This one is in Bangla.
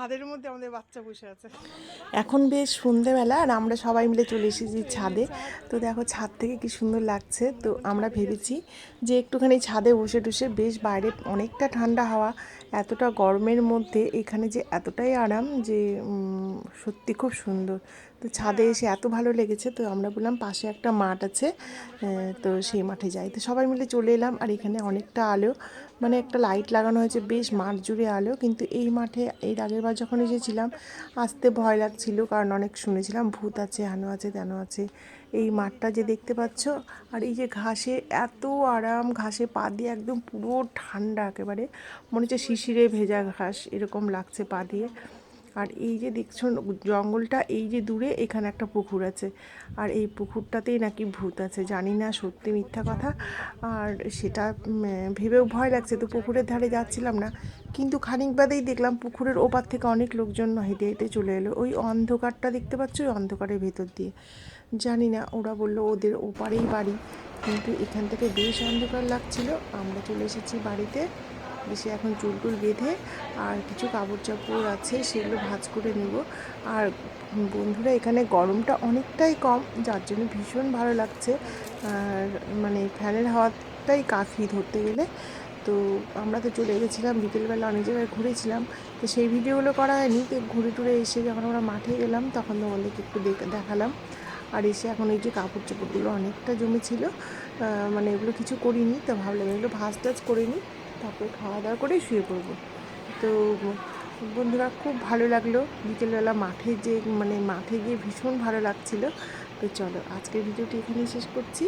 ছাদের মধ্যে আমাদের বাচ্চা বসে আছে। এখন বেশ সন্ধেবেলা আর আমরা সবাই মিলে চলে এসেছি ছাদে। তো দেখো, ছাদ থেকে কি সুন্দর লাগছে। তো আমরা ভেবেছি যে একটুখানি ছাদে বসে টুসে বেশ বাইরে অনেকটা ঠান্ডা হাওয়া, এতটা গরমের মধ্যে এখানে যে এতটাই আরাম যে সত্যি খুব সুন্দর। তো ছাদে এসে এত ভালো লেগেছে, তো আমরা বললাম পাশে একটা মাঠ আছে তো সেই মাঠে যাই। তো সবাই মিলে চলে এলাম আর এখানে অনেকটা আলো মানে একটা লাইট লাগানো হয়েছে, বেশ মাঠ জুড়ে আলো। কিন্তু এই মাঠে, এর আগের বার যখন এসেছিলাম আসতে ভয় লাগছিল, কারণ অনেক শুনেছিলাম, ভূত আছে, হানো আছে, তেন আছে। এই মাঠটা যে দেখতে পাচ্ছ, আর এই যে ঘাসে এত আরাম, ঘাসে পা দিয়ে একদম পুরো ঠান্ডা একেবারে। মনে হচ্ছে শিশিরে ভেজা ঘাস, এরকম লাগছে পা দিয়ে। আর এই যে দেখছ জঙ্গলটা, এই যে দূরে এখানে একটা পুকুর আছে। আর এই পুকুরটাতেই নাকি ভূত আছে, জানি না, সত্যি মিথ্যা কথা। আর সেটা ভেবেও ভয় লাগছে, তো পুকুরের ধারে যাচ্ছিলাম না। কিন্তু খানিক বাদেই দেখলাম পুকুরের ওপার থেকে অনেক লোকজন হেঁটে হেঁটে চলে এলো। ওই অন্ধকারটা দেখতে পাচ্ছ, ওই অন্ধকারের ভেতর দিয়ে। জানি না, ওরা বলল ওদের ওপারেই বাড়ি। কিন্তু এখান থেকে বেশ অন্ধকার লাগছিল। আমরা চলে এসেছি বাড়িতে। এসে এখন চুল টুল বেঁধে আর কিছু কাপড় চাপড় আছে, সেগুলো ভাজ করে নেব। আর বন্ধুরা, এখানে গরমটা অনেকটাই কম, যার জন্য ভীষণ ভালো লাগছে। আর মানে ফ্যানের হাওয়াটাই কাফি ধরতে গেলে। তো আমরা তো চলে গেছিলাম, বিকেলবেলা অনেক জায়গায় ঘুরেছিলাম। তো সেই ভিডিওগুলো করা হয়নি, তো ঘুরে টুরে এসে যখন আমরা মাঠে গেলাম, তখন তোমাদেরকে একটু দেখ- দেখালাম। আর এসে এখন এই যে কাপড় চোপড়গুলো অনেকটা জমেছিল মানে এগুলো কিছু করিনি, তো ভাবলাম এগুলো ভাজ টাজ করে নিই। তারপরে খাওয়া দাওয়া করে শুয়ে পড়ব। তো বন্ধুরা, খুব ভালো লাগল বিকেলবেলা মাঠে যে মানে মাঠে গিয়ে ভীষণ ভালো লাগছিল। তো চলো, আজকের ভিডিওটি এখানেই শেষ করছি।